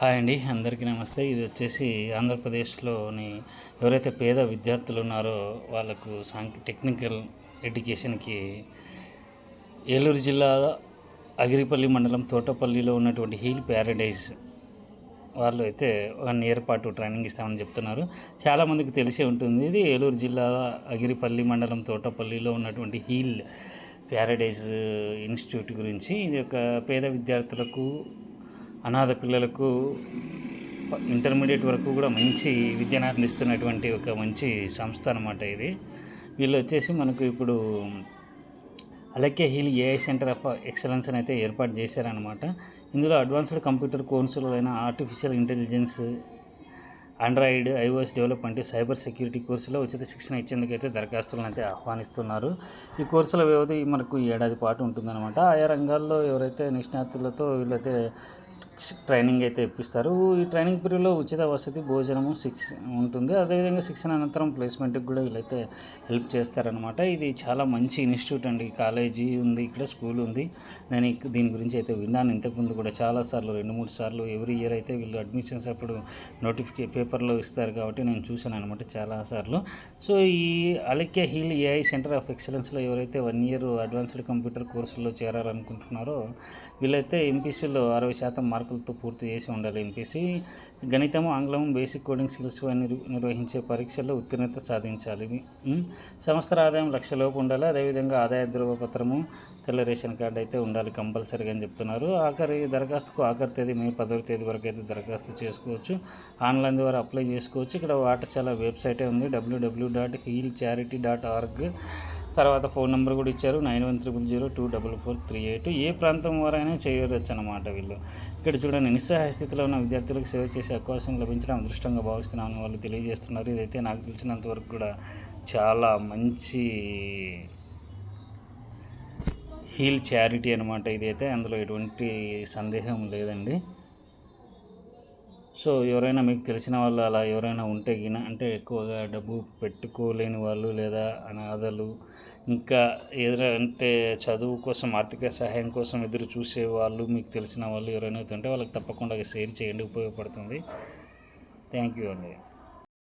Hi అండి అందరికీ నమస్తే. ఇది వచ్చేసి ఆంధ్రప్రదేశ్లోని ఎవరైతే పేద విద్యార్థులు ఉన్నారో వాళ్ళకు సాంకే టెక్నికల్ ఎడ్యుకేషన్కి ఏలూరు జిల్లా అగిరిపల్లి మండలం తోటపల్లిలో ఉన్నటువంటి హీల్ ప్యారడైజ్ వాళ్ళు అయితే వన్ ఇయర్ పాటు ట్రైనింగ్ ఇస్తామని చెప్తున్నారు. చాలామందికి తెలిసే ఉంటుంది. ఇది ఏలూరు జిల్లా అగిరిపల్లి మండలం తోటపల్లిలో ఉన్నటువంటి హీల్ ప్యారడైజ్ ఇన్స్టిట్యూట్ గురించి. ఇది ఒక పేద విద్యార్థులకు అనాథ పిల్లలకు ఇంటర్మీడియట్ వరకు కూడా మంచి విద్యను అందిస్తున్నటువంటి ఒక మంచి సంస్థ అనమాట ఇది. వీళ్ళు వచ్చేసి మనకు ఇప్పుడు Alakya hill AI center of excellence అని అయితే ఏర్పాటు చేశారనమాట ఇందులో అడ్వాన్స్డ్ కంప్యూటర్ కోర్సులు అయిన artificial intelligence android iOS development cyber security కోర్సులో ఉచిత శిక్షణ ఇచ్చేందుకు అయితే దరఖాస్తులను అయితే ఆహ్వానిస్తున్నారు. ఈ కోర్సుల వ్యవధి మనకు ఏడాది పాటు ఉంటుందన్నమాట. ఆయా రంగాల్లో ఎవరైతే నిష్ణాతులతో వీళ్ళైతే ట్రైనింగ్ అయితే ఇప్పిస్తారు. ఈ ట్రైనింగ్ పీరియడ్లో ఉచిత వసతి భోజనము శిక్ష ఉంటుంది. అదేవిధంగా శిక్షణ అనంతరం ప్లేస్మెంట్కి కూడా వీళ్ళైతే హెల్ప్ చేస్తారనమాట ఇది చాలా మంచి ఇన్స్టిట్యూట్ అండి. కాలేజీ ఉంది ఇక్కడ స్కూల్ ఉంది. నేను దీని గురించి అయితే విన్నాను. ఇంతకుముందు కూడా చాలాసార్లు రెండు మూడు సార్లు ఎవ్రీ ఇయర్ అయితే వీళ్ళు అడ్మిషన్స్ అప్పుడు నోటిఫికే పేపర్లో ఇస్తారు కాబట్టి నేను చూశాను అనమాట చాలాసార్లు సో ఈ Alakya hill AI center of ఎక్సలెన్స్లో ఎవరైతే వన్ ఇయర్ అడ్వాన్స్డ్ కంప్యూటర్ కోర్సులో చేరాలనుకుంటున్నారో వీళ్ళైతే ఎంపీసీలో అరవై శాతం మార్కులతో పూర్తి చేసి ఉండాలి ఎంపీసీ గణితం ఆంగ్లం బేసిక్ కోడింగ్ స్కిల్స్ అని నిర్వహించే పరీక్షల్లో ఉత్తీర్ణత సాధించాలి. సంవత్సర ఆదాయం లక్షలోపు ఉండాలి. అదేవిధంగా ఆదాయ ధృవపత్రము తెల్ల రేషన్ కార్డు అయితే ఉండాలి కంపల్సరీగా అని చెప్తున్నారు. ఆఖరి దరఖాస్తుకు ఆఖరి తేదీ మే పదవ తేదీ వరకు అయితే దరఖాస్తు చేసుకోవచ్చు. ఆన్లైన్ ద్వారా అప్లై చేసుకోవచ్చు. ఇక్కడ వాటర్చాల వెబ్సైటే ఉంది. WWW dot heal charity dot org తర్వాత ఫోన్ నెంబర్ కూడా ఇచ్చారు. Nine one triple zero two double four three eight. ఏ ప్రాంతం వారైనా చేయవచ్చు అన్నమాట వీళ్ళు. ఇక్కడ చూడండి నిస్సహాయ స్థితిలో ఉన్న విద్యార్థులకు సేవ చేసే అవకాశం లభించడం అదృష్టంగా భావిస్తున్నామని వాళ్ళు తెలియజేస్తున్నారు. ఇదైతే నాకు తెలిసినంత వరకు కూడా చాలా మంచి హీల్ చారిటీ అనమాట ఇదైతే. అందులో ఎటువంటి సందేహం లేదండి. సో ఎవరైనా మీకు తెలిసిన వాళ్ళు అలా ఎవరైనా ఉంటే గిన అంటే ఎక్కువగా డబ్బు పెట్టుకోలేని వాళ్ళు లేదా అనాథలు ఇంకా ఏదంటే చదువు కోసం ఆర్థిక సహాయం కోసం ఎదురు చూసే వాళ్ళు మీకు తెలిసిన వాళ్ళు ఎవరైనా ఉంటే వాళ్ళకి తప్పకుండా షేర్ చేయండి ఉపయోగపడుతుంది. థ్యాంక్ యూ అండి.